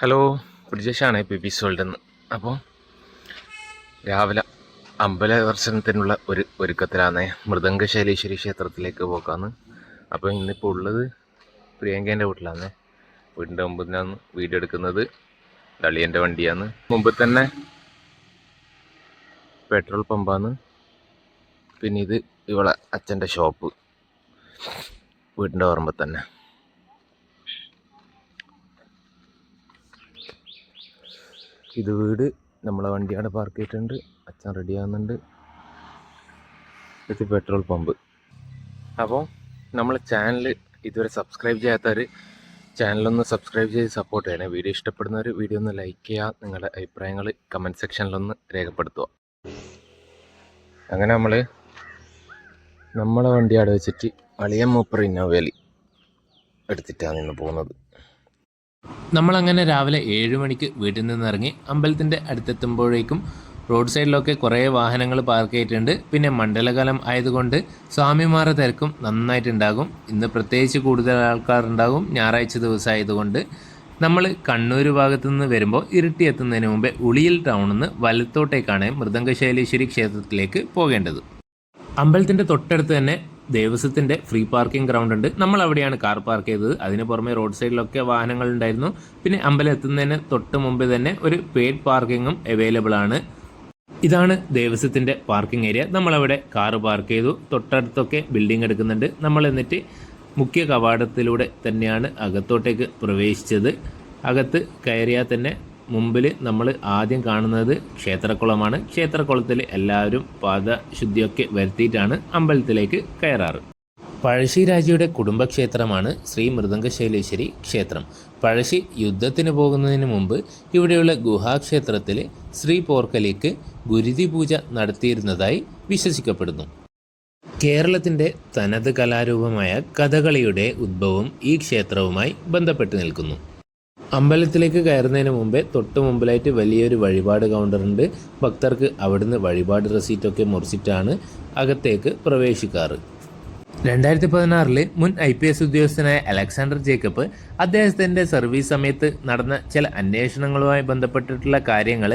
Hello ബ്രിജേഷാണ് P P sold എന്ന് അപ്പോൾ രാവിലെ അമ്പല ദർശനത്തിനുള്ള ഒരു ഒരുക്കത്തിലാണ് മൃദംഗ ശൈലേശ്വരി ക്ഷേത്രത്തിലേക്ക് പോക്കാന്ന്. അപ്പോൾ ഇന്നിപ്പോൾ ഉള്ളത് പ്രിയങ്കേന്റെ വീട്ടിലാണ് വീടിന്റെ മുമ്പിൽ നിന്നാണ് വീഡിയോ എടുക്കുന്നത്. ദളിയന്റെ വണ്ടിയാണ് മുമ്പ് തന്നെ പെട്രോൾ പമ്പാണ് പിന്നെ ഇത് ഇവളെ അച്ഛന്റെ ഷോപ്പ്. വീടിന്റെ ഓർമ്മ തന്നെ. ഇത് വീട് നമ്മളെ വണ്ടി അവിടെ പാർക്ക് ചെയ്തിട്ടുണ്ട്. അച്ഛൻ റെഡി ആകുന്നുണ്ട് ഇത് പെട്രോൾ പമ്പ് അപ്പോൾ നമ്മളെ ചാനൽ ഇതുവരെ സബ്സ്ക്രൈബ് ചെയ്യാത്തവർ ചാനലൊന്ന് സബ്സ്ക്രൈബ് ചെയ്ത് സപ്പോർട്ട് ചെയ്യണേ. വീഡിയോ ഇഷ്ടപ്പെടുന്നവർ വീഡിയോ ഒന്ന് ലൈക്ക് ചെയ്യുക. നിങ്ങളുടെ അഭിപ്രായങ്ങൾ കമന്റ് സെക്ഷനിലൊന്ന് രേഖപ്പെടുത്തുക. അങ്ങനെ നമ്മൾ നമ്മളെ വണ്ടി അവിടെ വെച്ചിട്ട് അളിയൻ മൂപ്പർ ഇന്നോവേലി എടുത്തിട്ടാണ് ഇന്ന് പോകുന്നത്. നമ്മളങ്ങനെ രാവിലെ ഏഴ് മണിക്ക് വീട്ടിൽ നിന്ന് ഇറങ്ങി അമ്പലത്തിന്റെ അടുത്തെത്തുമ്പോഴേക്കും റോഡ് സൈഡിലൊക്കെ കുറേ വാഹനങ്ങൾ പാർക്ക് ചെയ്തിട്ടുണ്ട്. പിന്നെ മണ്ഡലകാലം ആയതുകൊണ്ട് സ്വാമിമാരുടെ തിരക്കും നന്നായിട്ടുണ്ടാകും. ഇന്ന് പ്രത്യേകിച്ച് കൂടുതൽ ആൾക്കാരുണ്ടാകും ഞായറാഴ്ച ദിവസം ആയതുകൊണ്ട് നമ്മൾ കണ്ണൂർ ഭാഗത്തു നിന്ന് വരുമ്പോൾ ഇരുട്ടി എത്തുന്നതിന് മുമ്പേ ഉളിയിൽ ടൗണിൽ നിന്ന് വലത്തോട്ടേക്കാണ് മൃദംഗശൈലേശ്വരി ക്ഷേത്രത്തിലേക്ക് പോകേണ്ടത്. അമ്പലത്തിന്റെ തൊട്ടടുത്ത് തന്നെ ദേവസ്വത്തിന്റെ ഫ്രീ പാർക്കിംഗ് ഗ്രൗണ്ട് ഉണ്ട്. നമ്മൾ അവിടെയാണ് കാർ പാർക്ക് ചെയ്തത്. അതിന് പുറമെ റോഡ് സൈഡിലൊക്കെ വാഹനങ്ങൾ ഉണ്ടായിരുന്നു. പിന്നെ അമ്പലം എത്തുന്നതിന് തൊട്ട് മുമ്പ് തന്നെ ഒരു പെയ്ഡ് പാർക്കിങ്ങും അവൈലബിൾ ആണ്. ഇതാണ് ദേവസ്വത്തിന്റെ പാർക്കിംഗ് ഏരിയ നമ്മളവിടെ കാർ പാർക്ക് ചെയ്തു. തൊട്ടടുത്തൊക്കെ ബിൽഡിംഗ് എടുക്കുന്നുണ്ട്. നമ്മൾ എന്നിട്ട് മുഖ്യ കവാടത്തിലൂടെ തന്നെയാണ് അകത്തോട്ടേക്ക് പ്രവേശിച്ചത്. അകത്ത് കയറിയാൽ തന്നെ മുമ്പിൽ നമ്മൾ ആദ്യം കാണുന്നത് ക്ഷേത്രക്കുളമാണ് ക്ഷേത്രക്കുളത്തിൽ എല്ലാവരും പാദശുദ്ധിയൊക്കെ വരുത്തിയിട്ടാണ് അമ്പലത്തിലേക്ക് കയറാറ്. പഴശ്ശിരാജയുടെ കുടുംബക്ഷേത്രമാണ് ശ്രീ മൃദംഗശൈലേശ്വരി ക്ഷേത്രം. പഴശ്ശി യുദ്ധത്തിന് പോകുന്നതിന് മുമ്പ് ഇവിടെയുള്ള ഗുഹാക്ഷേത്രത്തിൽ ശ്രീ പോർക്കലിക്ക് ഗുരുതി പൂജ നടത്തിയിരുന്നതായി വിശ്വസിക്കപ്പെടുന്നു. കേരളത്തിന്റെ തനത് കലാരൂപമായ കഥകളിയുടെ ഉദ്ഭവം ഈ ക്ഷേത്രവുമായി ബന്ധപ്പെട്ട് നിൽക്കുന്നു. അമ്പലത്തിലേക്ക് കയറുന്നതിന് മുമ്പേ തൊട്ട് മുമ്പിലായിട്ട് വലിയൊരു വഴിപാട് കൗണ്ടറുണ്ട് ഭക്തർക്ക് അവിടുന്ന് വഴിപാട് റെസീറ്റൊക്കെ മുറിച്ചിട്ടാണ് അകത്തേക്ക് പ്രവേശിക്കാറ്. രണ്ടായിരത്തി പതിനാറിൽ മുൻ ഐ പി എസ് ഉദ്യോഗസ്ഥനായ അലക്സാണ്ടർ ജേക്കബ് അദ്ദേഹത്തിന്റെ സർവീസ് സമയത്ത് നടന്ന ചില അന്വേഷണങ്ങളുമായി ബന്ധപ്പെട്ടിട്ടുള്ള കാര്യങ്ങൾ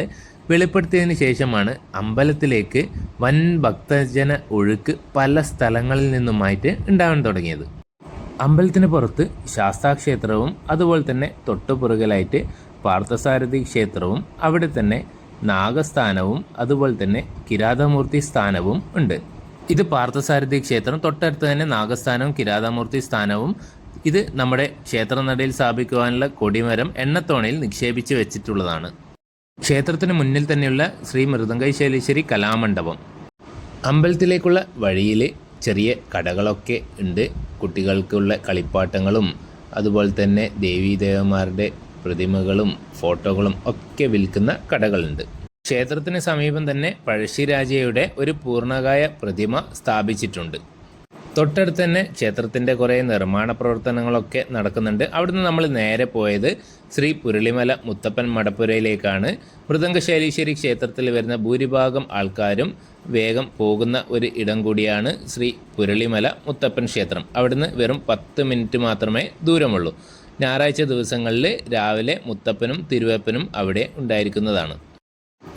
വെളിപ്പെടുത്തിയതിന് ശേഷമാണ് അമ്പലത്തിലേക്ക് വൻ ഭക്തജന ഒഴുക്ക് പല സ്ഥലങ്ങളിൽ നിന്നുമായിട്ട് ഉണ്ടാവാൻ തുടങ്ങിയത്. അമ്പലത്തിന് പുറത്ത് ശാസ്താക്ഷേത്രവും അതുപോലെ തന്നെ തൊട്ടുപുറകിലായിട്ട് പാർത്ഥസാരഥി ക്ഷേത്രവും അവിടെ തന്നെ നാഗസ്ഥാനവും അതുപോലെ തന്നെ കിരാതമൂർത്തി സ്ഥാനവും ഉണ്ട്. ഇത് പാർത്ഥസാരഥി ക്ഷേത്രം തൊട്ടടുത്ത് തന്നെ നാഗസ്ഥാനവും കിരാതമൂർത്തി സ്ഥാനവും. ഇത് നമ്മുടെ ക്ഷേത്രനടയിൽ സ്ഥാപിക്കുവാനുള്ള കൊടിമരം എണ്ണത്തോണയിൽ നിക്ഷേപിച്ച് വെച്ചിട്ടുള്ളതാണ്. ക്ഷേത്രത്തിന് മുന്നിൽ തന്നെയുള്ള ശ്രീ മൃദംഗൈശൈലേശ്വരി കലാമണ്ഡപം. അമ്പലത്തിലേക്കുള്ള വഴിയിൽ ചെറിയ കടകളൊക്കെ ഉണ്ട്. കുട്ടികൾക്കുള്ള കളിപ്പാട്ടങ്ങളും അതുപോലെ തന്നെ ദേവീദേവന്മാരുടെ പ്രതിമകളും ഫോട്ടോകളും ഒക്കെ വിൽക്കുന്ന കടകളുണ്ട്. ക്ഷേത്രത്തിന് സമീപം തന്നെ പഴശ്ശിരാജയുടെ ഒരു പൂർണകായ പ്രതിമ സ്ഥാപിച്ചിട്ടുണ്ട്. തൊട്ടടുത്ത് തന്നെ ക്ഷേത്രത്തിന്റെ കുറേ നിർമ്മാണ പ്രവർത്തനങ്ങളൊക്കെ നടക്കുന്നുണ്ട്. അവിടുന്ന് നമ്മൾ നേരെ പോയത് ശ്രീ പുരളിമല മുത്തപ്പൻ മടപ്പുരയിലേക്കാണ് മൃദംഗശൈലീശ്വരി ക്ഷേത്രത്തിൽ വരുന്ന ഭൂരിഭാഗം ആൾക്കാരും വേഗം പോകുന്ന ഒരു ഇടം കൂടിയാണ് ശ്രീ പുരളിമല മുത്തപ്പൻ ക്ഷേത്രം. അവിടുന്ന് വെറും പത്ത് മിനിറ്റ് മാത്രമേ ദൂരമുള്ളൂ. ഞായറാഴ്ച ദിവസങ്ങളിൽ രാവിലെ മുത്തപ്പനും തിരുവപ്പനും അവിടെ ഉണ്ടായിരിക്കുന്നതാണ്.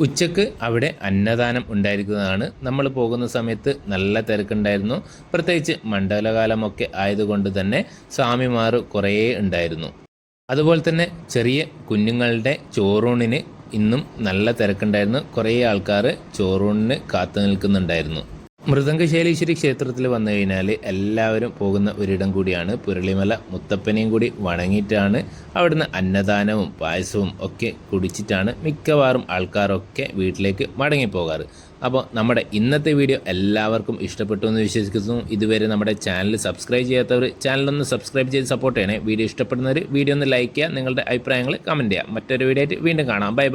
ഉച്ചയ്ക്ക് അവിടെ അന്നദാനം ഉണ്ടായിരിക്കുന്നതാണ്. നമ്മൾ പോകുന്ന സമയത്ത് നല്ല തിരക്കുണ്ടായിരുന്നു. പ്രത്യേകിച്ച് മണ്ഡലകാലമൊക്കെ ആയതുകൊണ്ട് തന്നെ സ്വാമിമാർ കുറേ ഉണ്ടായിരുന്നു. അതുപോലെ തന്നെ ചെറിയ കുഞ്ഞുങ്ങളുടെ ചോറൂണിന് ഇന്നും നല്ല തിരക്കുണ്ടായിരുന്നു. കുറേ ആൾക്കാർ ചോറൂണിന് കാത്തു നിൽക്കുന്നുണ്ടായിരുന്നു. മൃദംഗശൈലീശ്വരി ക്ഷേത്രത്തിൽ വന്നു കഴിഞ്ഞാൽ എല്ലാവരും പോകുന്ന ഒരിടം കൂടിയാണ്. പുരളിമല മുത്തപ്പനെയും കൂടി വണങ്ങിയിട്ടാണ്. അവിടുന്ന് അന്നദാനവും പായസവും ഒക്കെ കുടിച്ചിട്ടാണ് മിക്കവാറും ആൾക്കാരൊക്കെ വീട്ടിലേക്ക് മടങ്ങിപ്പോകാറ്. അപ്പോൾ നമ്മുടെ ഇന്നത്തെ വീഡിയോ എല്ലാവർക്കും ഇഷ്ടപ്പെട്ടു എന്ന് വിശ്വസിക്കുന്നു. ഇതുവരെ നമ്മുടെ ചാനൽ സബ്സ്ക്രൈബ് ചെയ്യാത്തവർ ചാനലൊന്ന് സബ്സ്ക്രൈബ് ചെയ്ത് സപ്പോർട്ട് ചെയ്യണേ. വീഡിയോ ഇഷ്ടപ്പെടുന്നവർ വീഡിയോ ഒന്ന് ലൈക്ക് ചെയ്യുക. നിങ്ങളുടെ അഭിപ്രായങ്ങൾ കമന്റ് ചെയ്യുക. മറ്റൊരു വീഡിയോ ആയിട്ട് വീണ്ടും കാണാം. Bye bye.